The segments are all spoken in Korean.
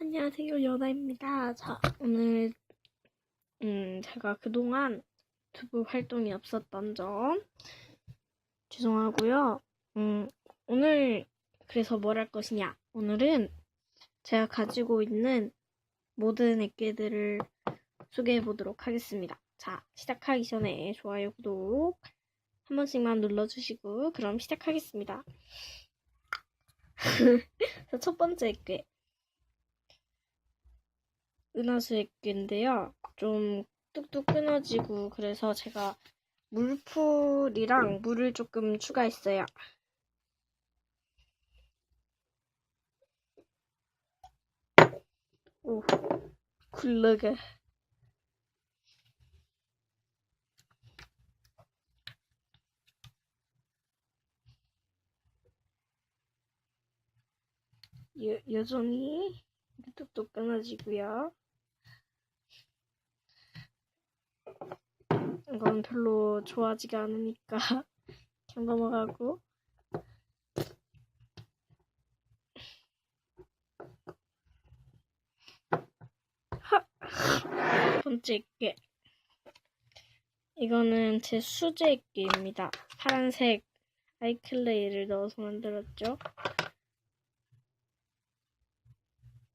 안녕하세요, 연아입니다. 자, 오늘, 음, 제가 그동안 유튜브 활동이 없었던 점, 죄송하고요. 음, 오늘, 그래서 뭘 할 것이냐. 오늘은 제가 가지고 있는 모든 액계들을 소개해 보도록 하겠습니다. 자, 시작하기 전에 좋아요, 구독 한 번씩만 눌러주시고, 그럼 시작하겠습니다. 자, 첫 번째 액계. 은하수 액괴인데요. 좀 뚝뚝 끊어지고 그래서 제가 물풀이랑 물을 조금 추가했어요. 오, 굴르게. 여, 여전히 뚝뚝 끊어지고요. 이건 별로 좋아하지가 않으니까 그냥 넘어가고 번째 게 이거는 제 수제 액기입니다. 파란색 아이클레이를 넣어서 만들었죠.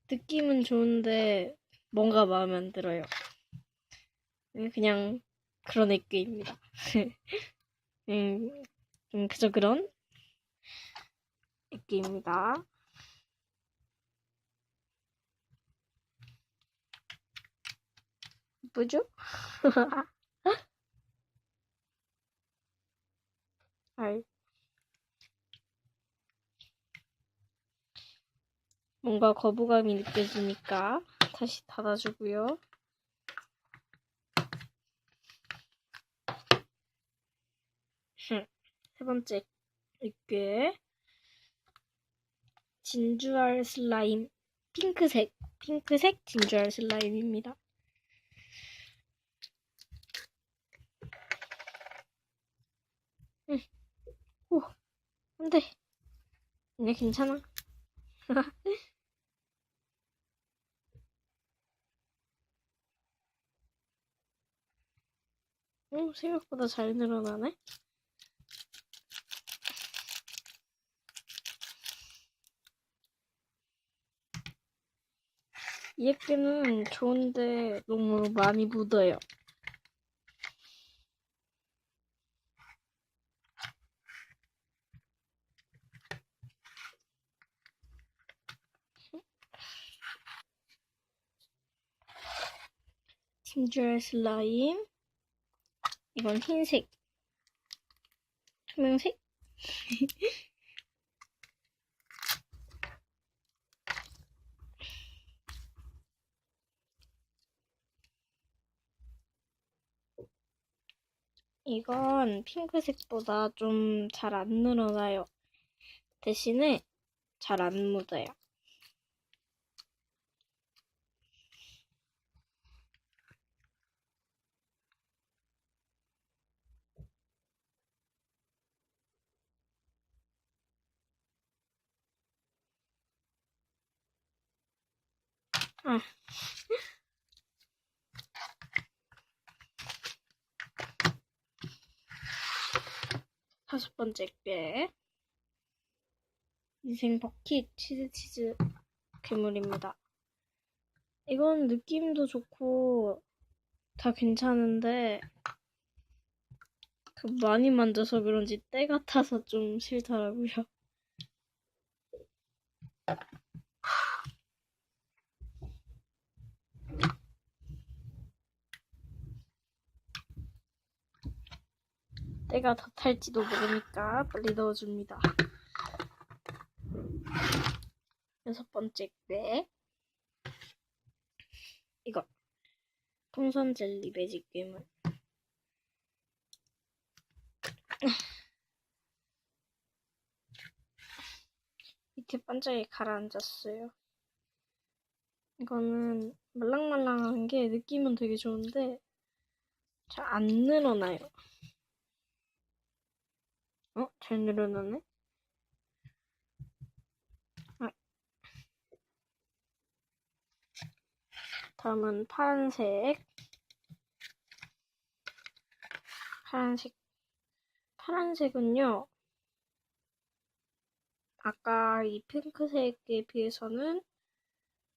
느낌은 좋은데 뭔가 마음에 안 들어요. 그냥 그런 액기입니다. 음, 음, 그저 그런 액기입니다. 예쁘죠? 아이. 뭔가 거부감이 느껴지니까 다시 닫아주고요. 세 번째 액괴 진주알 슬라임 핑크색 핑크색 진주알 슬라임입니다. 응. 오, 안돼. 이게 괜찮아. 오, 생각보다 잘 늘어나네. 이 액기는 좋은데 너무 많이 묻어요. 진주알 슬라임. 이건 흰색. 투명색 이건 핑크색보다 좀 잘 안 늘어나요. 대신에 잘 안 묻어요. 아. 번째 게 인생 버킷 치즈 치즈 괴물입니다. 이건 느낌도 좋고 다 괜찮은데 그 많이 만져서 그런지 때 같아서 좀 싫더라고요. 때가 다 탈지도 모르니까 빨리 넣어줍니다. 여섯 번째 게 이거 풍선 젤리 매직 괴물 밑에 반짝이 가라앉았어요. 이거는 말랑말랑한 게 느낌은 되게 좋은데 잘 안 늘어나요. 어? 잘 늘어나네? 아. 다음은 파란색. 파란색. 파란색은요. 아까 이 핑크색에 비해서는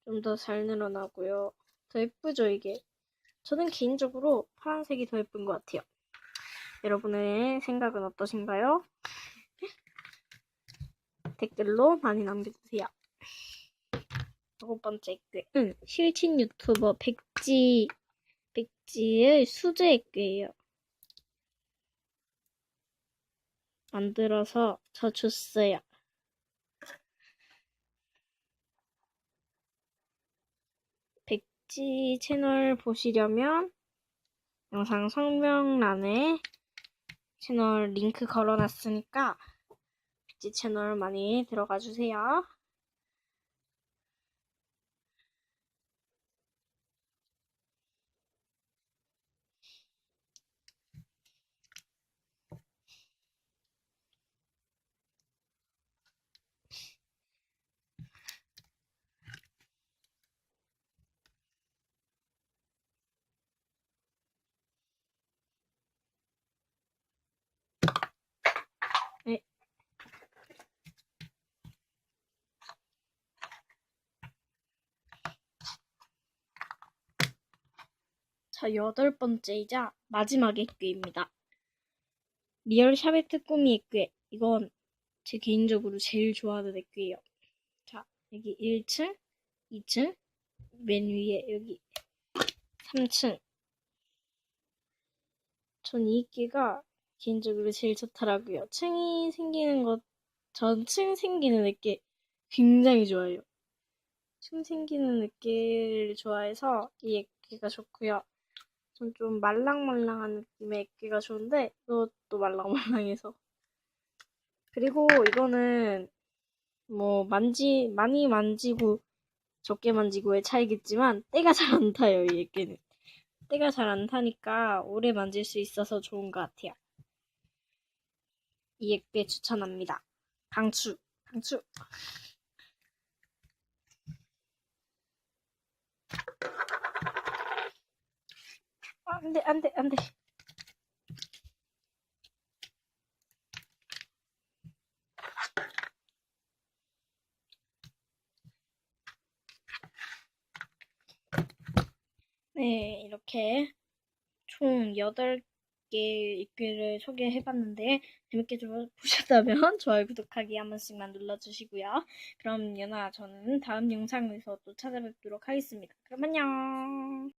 좀 더 잘 늘어나고요. 더 예쁘죠, 이게? 저는 개인적으로 파란색이 더 예쁜 것 같아요. 여러분의 생각은 어떠신가요? 댓글로 많이 남겨주세요. 아홉 번째 글. 응, 실친 유튜버 백지, 백지의 수제 꾀예요. 만들어서 저 줬어요. 백지 채널 보시려면 영상 설명란에 채널 링크 걸어놨으니까 백지 채널 많이 들어가 주세요. 네. 자, 여덟 번째이자 마지막 액괴입니다. 리얼 샤베트 꾸미 액괴. 이건 제 개인적으로 제일 좋아하는 액괴예요. 자, 여기 1층, 2층, 맨 위에 여기 3층. 전 이 액괴가 개인적으로 제일 좋더라고요. 층이 생기는 것, 전 층 생기는 액괴 굉장히 좋아해요. 층 생기는 액괴를 좋아해서 이 액괴가 좋고요. 전 좀 말랑말랑한 느낌의 액기가 좋은데 이것도 말랑말랑해서. 그리고 이거는 뭐 만지 많이 만지고 적게 만지고의 차이겠지만 때가 잘 안 타요 이 액기는. 때가 잘 안 타니까 오래 만질 수 있어서 좋은 것 같아요. 이 액기 추천합니다. 강추 강추. 아, 안 돼 안 돼 안 돼. 네 이렇게 총 8개 입기를 소개해봤는데 재밌게 좀 보셨다면 좋아요 구독하기 한 번씩만 눌러주시고요. 그럼 연아 저는 다음 영상에서 또 찾아뵙도록 하겠습니다. 그럼 안녕